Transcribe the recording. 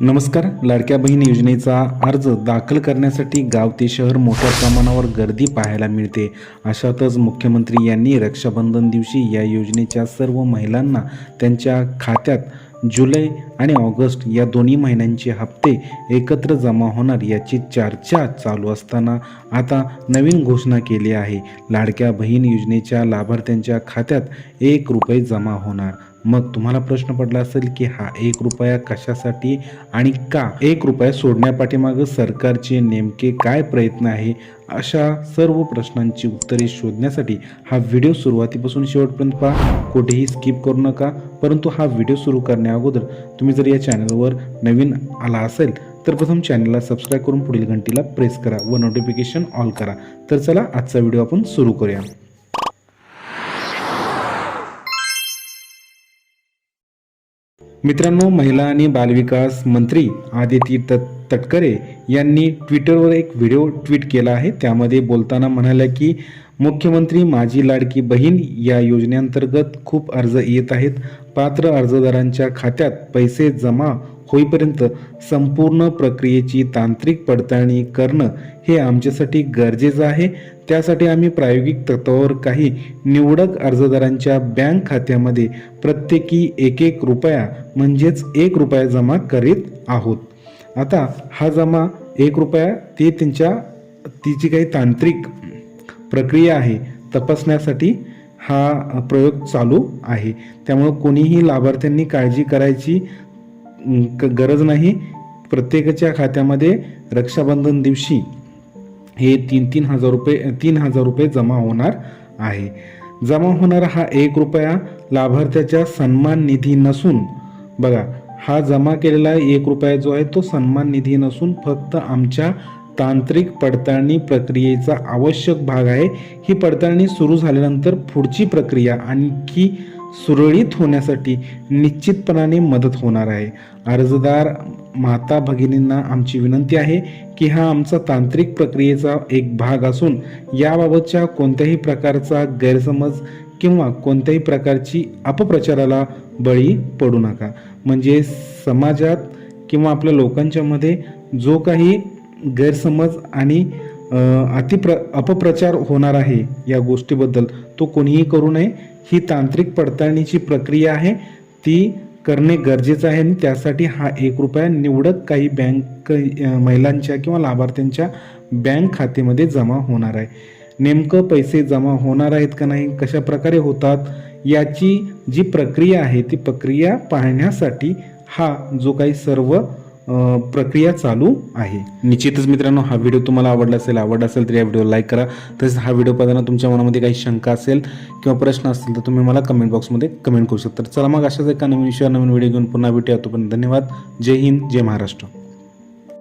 नमस्कार. लाडक्या बहीण योजनेचा अर्ज दाखल करण्यासाठी गाव ते शहर मोठ्या प्रमाणावर गर्दी पाहायला मिळते. अशातच मुख्यमंत्री यांनी रक्षाबंधन दिवशी या योजनेच्या सर्व महिलांना त्यांच्या खात्यात जुलै आणि ऑगस्ट या दोन्ही महिन्यांचे हप्ते एकत्र जमा होणार याची चर्चा चालू असताना आता नवीन घोषणा केली आहे. लाडक्या बहीण योजनेच्या लाभार्थ्यांच्या खात्यात एक रुपये जमा होणार. मग तुम्हाला प्रश्न पडला असेल की हा एक रुपया कशासाठी आणि का? एक रुपया सोडण्यापाठीमागं सरकारचे नेमके काय प्रयत्न आहे? अशा सर्व प्रश्नांची उत्तरे शोधण्यासाठी हा व्हिडिओ सुरुवातीपासून शेवटपर्यंत पहा. कुठेही स्किप करू नका परंतु हा व्हिडिओ सुरू करण्या अगोदर तुम्ही जर या चॅनलवर नवीन आला असेल तर प्रथम चॅनलला सबस्क्राईब करून पुढील घंटीला प्रेस करा व नोटिफिकेशन ऑल करा. तर चला आजचा व्हिडिओ आपण सुरू करूया. मित्रांनो महिला आणि बालविकास मंत्री आदिती तटकरे यांनी ट्विटरवर एक व्हिडिओ ट्विट केला आहे. त्यामध्ये बोलताना म्हणाल्या की मुख्यमंत्री माझी लाडकी बहीण या योजनेअंतर्गत खूप अर्ज येत आहेत. पात्र अर्जदारांच्या खात्यात पैसे जमा होईपर्यंत संपूर्ण प्रक्रियेची तांत्रिक पडताळणी करणं हे आमच्यासाठी गरजेचं आहे. त्यासाठी आम्ही प्रायोगिक तत्वावर काही निवडक अर्जदारांच्या बँक खात्यामध्ये प्रत्येकी एक एक रुपया म्हणजेच एक रुपया जमा करीत आहोत. आता हा जमा एक रुपया ते त्यांच्या तिची काही तांत्रिक प्रक्रिया आहे तपासण्यासाठी हा प्रयोग चालू आहे. त्यामुळं कोणीही लाभार्थ्यांनी काळजी करायची क- गरज नाही. प्रत्येकाच्या खात्यामध्ये रक्षाबंधन दिवशी हे तीन तीन हजार रुपये तीन हजार रुपये जमा होणार आहे. जमा होणारा हा एक रुपया लाभार्थ्याच्या सन्मान निधी नसून बघा हा जमा केलेला एक रुपया जो आहे तो सन्मान निधी नसून फक्त आमच्या तांत्रिक पडताळणी प्रक्रियेचा आवश्यक भाग आहे. ही पडताळणी सुरू झाल्यानंतर पुढची प्रक्रिया आणखी सुरळीत होण्यासाठी निश्चितपणाने मदत होणार आहे. अर्जदार माता भगिनींना आमची विनंती आहे की हा आमचा तांत्रिक प्रक्रियेचा एक भाग असून याबाबतच्या कोणत्याही प्रकारचा गैरसमज किंवा कोणत्याही प्रकारची अपप्रचाराला बळी पडू नका. म्हणजे समाजात किंवा आपल्या लोकांच्यामध्ये जो काही गैरसमज आणि अतिप्र अपप्रचार होणार आहे या गोष्टीबद्दल. तो कोणीही करू नये. ही तांत्रिक पडताळणीची प्रक्रिया आहे. ती करणे गरजेचं आहे आणि त्यासाठी हा एक रुपया निवडक काही बँक महिलांच्या किंवा लाभार्थ्यांच्या बँक खात्यामध्ये जमा होणार आहे. नेमकं पैसे जमा होणार आहेत का नाही कशा प्रकारे होतात याची जी प्रक्रिया आहे ती प्रक्रिया पाहण्यासाठी हा जो काही सर्व प्रक्रिया चालू आहे. निश्चितच मित्रांनो हा व्हिडिओ तुम्हाला आवडला असेल आवडला असेल तर या व्हिडिओ लाईक करा. तसेच हा व्हिडिओ पाहताना तुमच्या मनामध्ये काही शंका असेल किंवा प्रश्न असतील तर तुम्ही मला कमेंट बॉक्समध्ये कमेंट करू शकता. तर चला मग अशाच एका नवीन विषयावर नवीन व्हिडिओ घेऊन पुन्हा भेटूया. तोपर्यंत धन्यवाद. जय हिंद जय महाराष्ट्र.